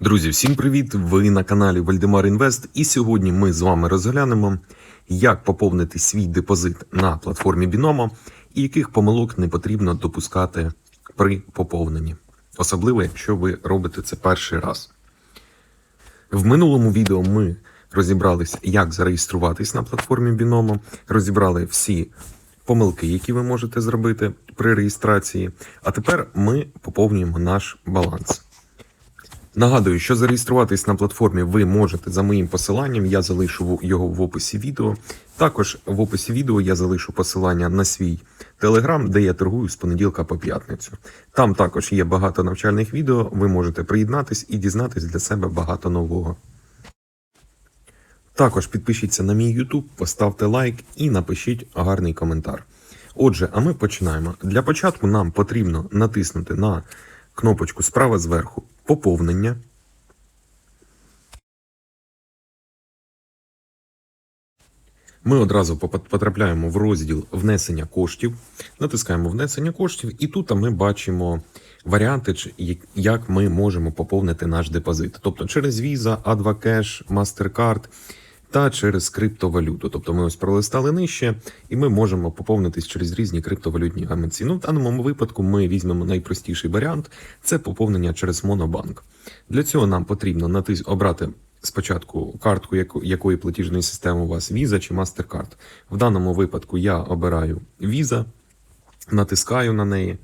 Друзі, всім привіт! Ви на каналі Вальдемар Інвест, і сьогодні ми з вами розглянемо, як поповнити свій депозит на платформі Binomo і яких помилок не потрібно допускати при поповненні, особливо якщо ви робите це перший раз. В минулому відео ми розібрались, як зареєструватись на платформі Binomo, розібрали всі помилки, які ви можете зробити при реєстрації. А тепер ми поповнюємо наш баланс. Нагадую, що зареєструватись на платформі ви можете за моїм посиланням. Я залишу його в описі відео. Також в описі відео я залишу посилання на свій телеграм, де я торгую з понеділка по п'ятницю. Там також є багато навчальних відео. Ви можете приєднатись і дізнатись для себе багато нового. Також підпишіться на мій YouTube, поставте лайк і напишіть гарний коментар. Отже, а ми починаємо. Для початку нам потрібно натиснути на кнопочку справа зверху поповнення. Ми одразу потрапляємо в розділ внесення коштів, натискаємо внесення коштів, і тут ми бачимо варіанти, як- ми можемо поповнити наш депозит. Тобто через Visa, A2 MasterCard та через криптовалюту. Тобто ми ось пролистали нижче, і ми можемо поповнитись через різні криптовалютні гаманці. Ну, в даному випадку ми візьмемо найпростіший варіант це поповнення через Монобанк. Для цього нам потрібно натис... обрати спочатку картку, якої платіжної системи у вас Visa чи MasterCard. В даному випадку я обираю Visa, натискаю на неї.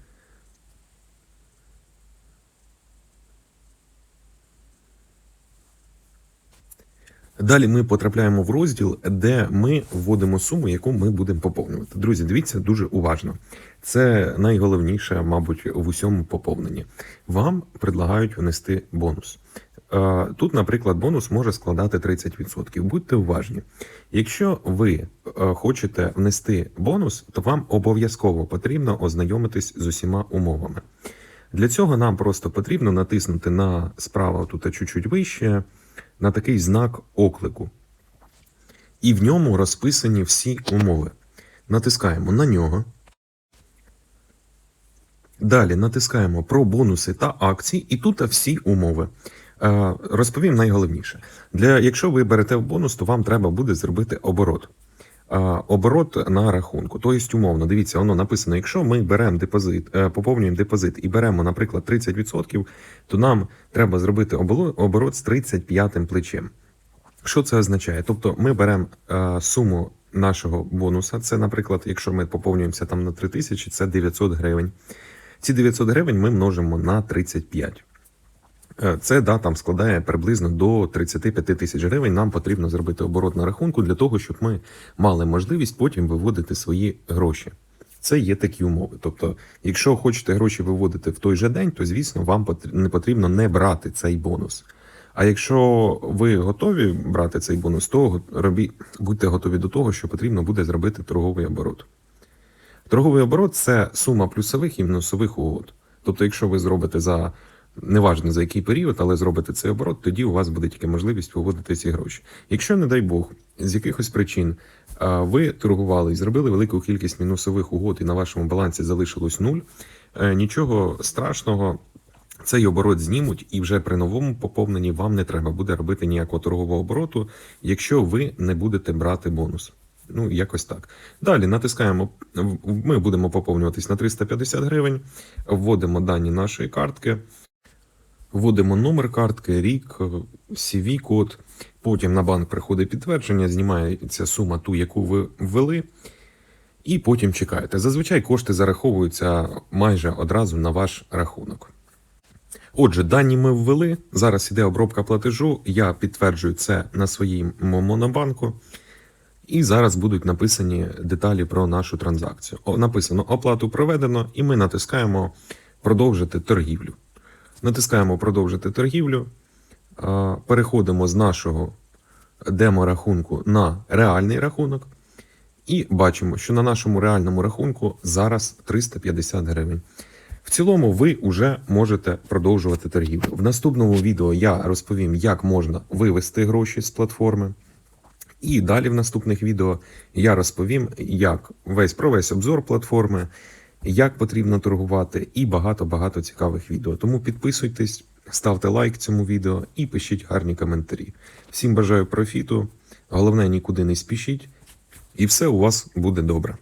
Далі ми потрапляємо в розділ, де ми вводимо суму, яку ми будемо поповнювати. Друзі, дивіться дуже уважно. Це найголовніше, мабуть, в усьому поповненні. Вам предлагають внести бонус. Е, Тут, наприклад, бонус може складати 30%. Будьте уважні. Якщо ви е, хочете внести бонус, то вам обов'язково потрібно ознайомитись з усіма умовами. Для цього нам просто потрібно натиснути на справа тут чуть-чуть вище на такий знак оклику. І в ньому розписані всі умови. Натискаємо на нього. Далі натискаємо про бонуси та акції, і тут всі умови. Е, Розповім найголовніше. Для, якщо ви берете бонус, то вам треба буде зробити оборот. Е, Оборот на рахунку. Тобто, умовно, дивіться, воно написано: якщо ми беремо депозит, е, поповнюємо депозит і беремо, наприклад, 30%, то нам треба зробити оборот з 35 плечем. Що це означає? Тобто ми беремо е, суму нашого бонуса. Це, наприклад, якщо ми поповнюємося там на 3 тисячі, це 900 гривень. Ці 900 гривень ми множимо на 35. Е, Це да, там складає приблизно до 35 тисяч гривень. Нам потрібно зробити оборот на рахунку для того, щоб ми мали можливість потім виводити свої гроші. Це є такі умови. Тобто, якщо хочете гроші виводити в той же день, то звісно вам не потрібно не брати цей бонус. А якщо ви готові брати цей бонус, то робі, будьте готові до того, що потрібно буде зробити торговий оборот. Торговий оборот це сума плюсових і мінусових угод. Тобто, якщо ви зробите за неважно за який період, але зробите цей оборот, тоді у вас буде тільки можливість виводити ці гроші. Якщо, не дай Бог, з якихось причин ви торгували і зробили велику кількість мінусових угод, і на вашому балансі залишилось нуль, е, нічого страшного. Цей оборот знімуть, і вже при новому поповненні вам не треба буде робити ніякого торгового обороту, якщо ви не будете брати бонус. Ну, якось так. Далі натискаємо. Ми будемо поповнюватись на 350 гривень, вводимо дані нашої картки, вводимо номер картки, рік, CV-код. Потім на банк приходить підтвердження, знімається сума ту, яку ви ввели. І потім чекаєте. Зазвичай кошти зараховуються майже одразу на ваш рахунок. Отже, дані ми ввели. Зараз іде обробка платежу. Я підтверджую це на своїм монобанку. І зараз будуть написані деталі про нашу транзакцію. Написано оплату проведено, і ми натискаємо продовжити торгівлю. Натискаємо продовжити торгівлю. Переходимо з нашого демо-рахунку на реальний рахунок. І бачимо, що на нашому реальному рахунку зараз 350 гривень. В цілому, ви вже можете продовжувати торгівлю. В наступному відео я розповім, як можна вивести гроші з платформи. І далі в наступних відео я розповім, як весь про весь обзор платформи, як потрібно торгувати, і багато-багато цікавих відео. Тому підписуйтесь, ставте лайк цьому відео і пишіть гарні коментарі. Всім бажаю профіту. Головне, нікуди не спішіть, і все у вас буде добре.